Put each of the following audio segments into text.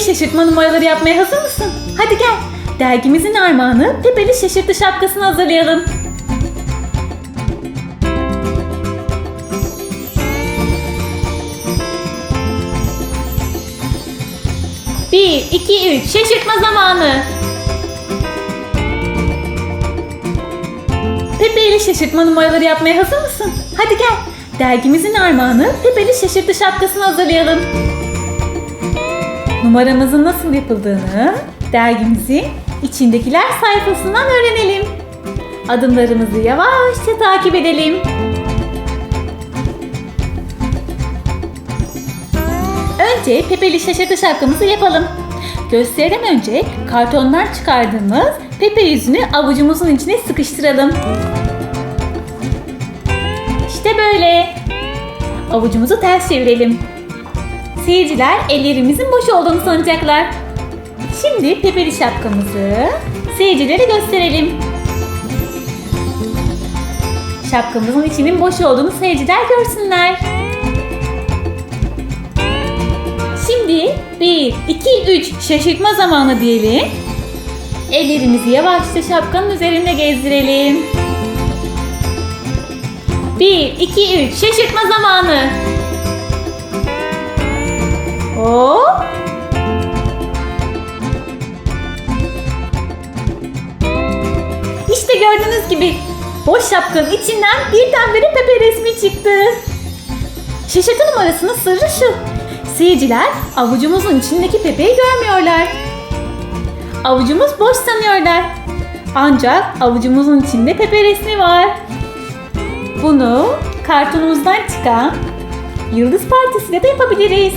Pepeli şaşırtma numaraları yapmaya hazır mısın? Hadi gel. Dergimizin armağanı Pepeli şaşırtı şapkasını hazırlayalım. Bir, iki, üç. Şaşırtma zamanı. Pepe ile şaşırtma numaraları yapmaya hazır mısın? Hadi gel. Dergimizin armağanı Pepeli şaşırtı şapkasını hazırlayalım. Numaramızın nasıl yapıldığını dergimizin içindekiler sayfasından öğrenelim. Adımlarımızı yavaşça takip edelim. Önce Pepeli şaşırtı şapkamızı yapalım. Gösteriden önce kartondan çıkardığımız Pepe yüzünü avucumuzun içine sıkıştıralım. İşte böyle. Avucumuzu ters çevirelim. Seyirciler ellerimizin boş olduğunu sanacaklar. Şimdi pepeli şapkamızı seyircilere gösterelim. Şapkamızın içinin boş olduğunu seyirciler görsünler. Şimdi 1, 2, 3 şaşırtma zamanı diyelim. Ellerimizi yavaşça şapkanın üzerinde gezdirelim. 1, 2, 3 şaşırtma zamanı. Gördüğünüz gibi boş şapkanın içinden birdenbire Pepe resmi çıktı. Şaşırtı numarasının sırrı şu. Seyirciler avucumuzun içindeki Pepe'yi görmüyorlar. Avucumuz boş sanıyorlar. Ancak avucumuzun içinde Pepe resmi var. Bunu kartonumuzdan çıkan yıldız partisiyle de yapabiliriz.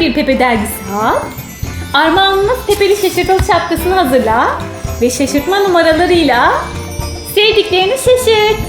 Bir Pepe dergisi al. Armağanımız Pepeli şaşırtılı şapkasını hazırla. Ve şaşırtma numaralarıyla sevdiklerini şaşırt.